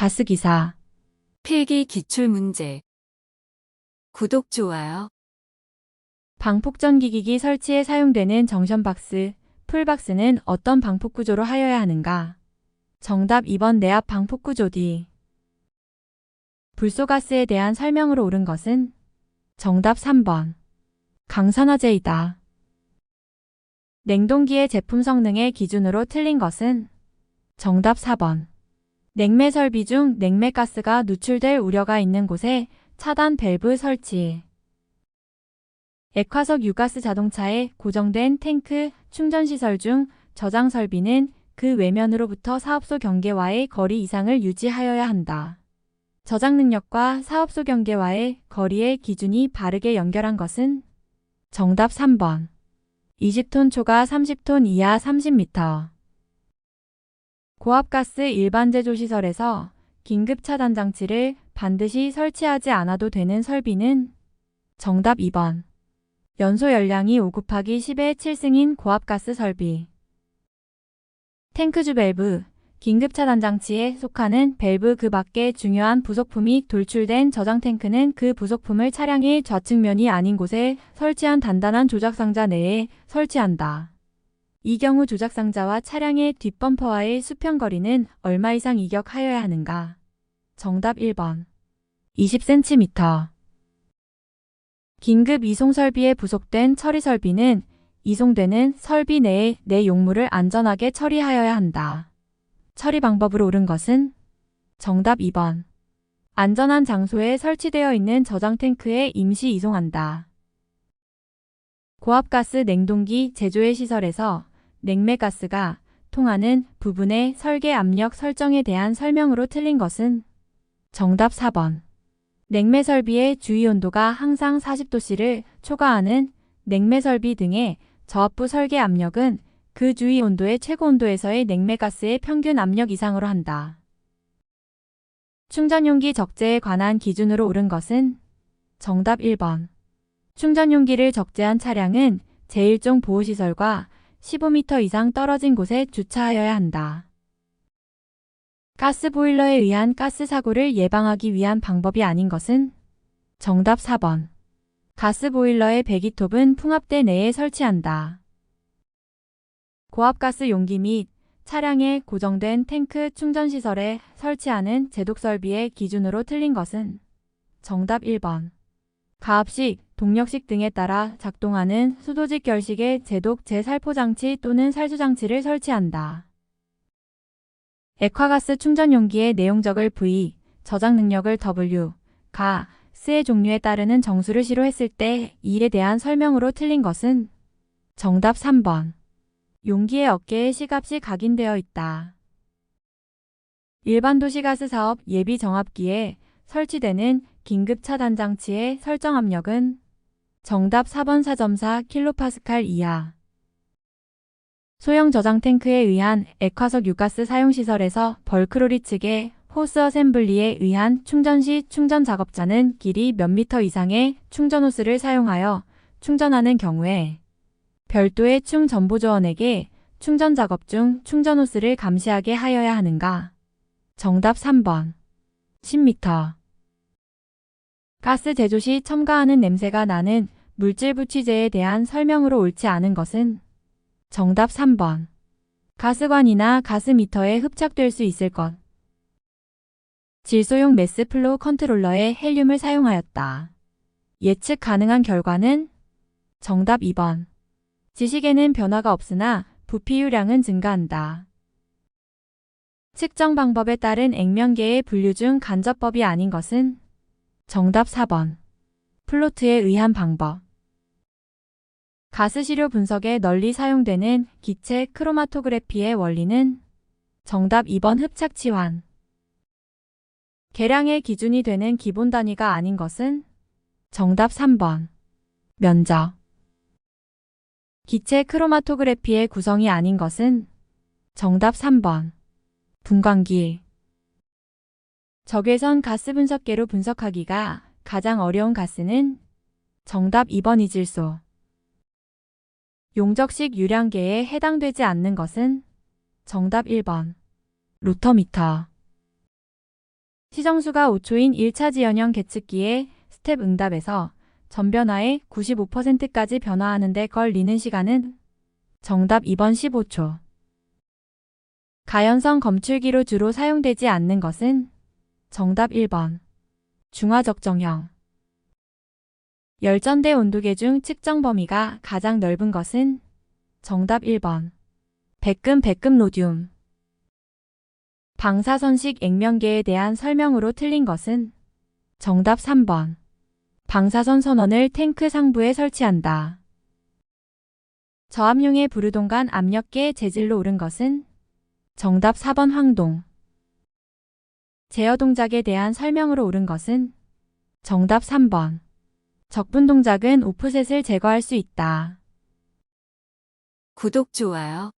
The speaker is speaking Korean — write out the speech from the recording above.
가스기사, 필기 기출문제. 구독, 좋아요. 방폭전기기기 설치에 사용되는 정션박스, 풀박스는 어떤 방폭구조로 하여야 하는가? 정답 2번 내압 방폭구조 D. 불소가스에 대한 설명으로 옳은 것은 정답 3번. 강산화제이다. 냉동기의 제품 성능의 기준으로 틀린 것은 정답 4번. 냉매 설비 중 냉매 가스가 누출될 우려가 있는 곳에 차단 밸브 설치. 액화석 유가스 자동차의 고정된 탱크 충전 시설 중 저장 설비는 그 외면으로부터 사업소 경계와의 거리 이상을 유지하여야 한다. 저장 능력과 사업소 경계와의 거리의 기준이 바르게 연결한 것은 정답 3번. 20톤 초과 30톤 이하 30m. 고압가스 일반 제조 시설에서 긴급 차단 장치를 반드시 설치하지 않아도 되는 설비는 정답 2번. 연소 열량이 5 곱하기 10의 7승인 고압가스 설비. 탱크주 밸브, 긴급 차단 장치에 속하는 밸브 그 밖에 중요한 부속품이 돌출된 저장 탱크는 그 부속품을 차량의 좌측면이 아닌 곳에 설치한 단단한 조작 상자 내에 설치한다. 이 경우 조작 상자와 차량의 뒷범퍼와의 수평 거리는 얼마 이상 이격하여야 하는가? 정답 1번. 20cm. 긴급 이송 설비에 부속된 처리 설비는 이송되는 설비 내에 내 용물을 안전하게 처리하여야 한다. 처리 방법으로 옳은 것은 정답 2번. 안전한 장소에 설치되어 있는 저장 탱크에 임시 이송한다. 고압가스 냉동기 제조의 시설에서 냉매가스가 통하는 부분의 설계 압력 설정에 대한 설명으로 틀린 것은 정답 4번. 냉매 설비의 주위 온도가 항상 40도씨를 초과하는 냉매 설비 등의 저압부 설계 압력은 그 주위 온도의 최고 온도에서의 냉매가스의 평균 압력 이상으로 한다. 충전용기 적재에 관한 기준으로 옳은 것은 정답 1번. 충전용기를 적재한 차량은 제1종 보호시설과 15m 이상 떨어진 곳에 주차하여야 한다. 가스 보일러에 의한 가스 사고를 예방하기 위한 방법이 아닌 것은 정답 4번. 가스 보일러의 배기톱은 풍압대 내에 설치한다. 고압가스 용기 및 차량의 고정된 탱크 충전 시설에 설치하는 제독 설비의 기준으로 틀린 것은 정답 1번. 가압식, 동력식 등에 따라 작동하는 수도직 결식의 제독 재살포 장치 또는 살수 장치를 설치한다. 액화가스 충전 용기의 내용적을 V, 저장 능력을 W, 가, 스의 종류에 따르는 정수를 시로했을 때 이에 대한 설명으로 틀린 것은 정답 3번. 용기의 어깨에 시갑이 각인되어 있다. 일반 도시가스 사업 예비 정압기에 설치되는 긴급 차단 장치의 설정 압력은 정답 4번 4.4 킬로파스칼 이하. 소형 저장 탱크에 의한 액화석 유가스 사용 시설에서 벌크로리 측의 호스 어셈블리에 의한 충전 시 충전 작업자는 길이 몇 미터 이상의 충전 호스를 사용하여 충전하는 경우에 별도의 충 전보조원에게 충전 작업 중 충전 호스를 감시하게 하여야 하는가? 정답 3번. 10m. 가스 제조 시 첨가하는 냄새가 나는 물질 부취제에 대한 설명으로 옳지 않은 것은 정답 3번. 가스관이나 가스미터에 흡착될 수 있을 것. 질소용 메스 플로우 컨트롤러에 헬륨을 사용하였다. 예측 가능한 결과는 정답 2번. 지식에는 변화가 없으나 부피유량은 증가한다. 측정 방법에 따른 액면계의 분류 중 간접법이 아닌 것은 정답 4번. 플로트에 의한 방법. 가스시료 분석에 널리 사용되는 기체 크로마토그래피의 원리는 정답 2번 흡착 치환. 계량의 기준이 되는 기본 단위가 아닌 것은 정답 3번. 면적. 기체 크로마토그래피의 구성이 아닌 것은 정답 3번. 분광기. 적외선 가스 분석계로 분석하기가 가장 어려운 가스는 정답 2번 이질소. 용적식 유량계에 해당되지 않는 것은 정답 1번. 루터미터. 시정수가 5초인 1차 지연형 계측기의 스텝 응답에서 전변화의 95%까지 변화하는 데 걸리는 시간은 정답 2번 15초. 가연성 검출기로 주로 사용되지 않는 것은 정답 1번. 중화적 정형. 열전대 온도계 중 측정 범위가 가장 넓은 것은 정답 1번. 백금 백금 로듐. 방사선식 액면계에 대한 설명으로 틀린 것은 정답 3번. 방사선 선원을 탱크 상부에 설치한다. 저압용의 부르동간 압력계 재질로 오른 것은 정답 4번 황동. 제어 동작에 대한 설명으로 옳은 것은 정답 3번. 적분 동작은 오프셋을 제거할 수 있다. 구독, 좋아요.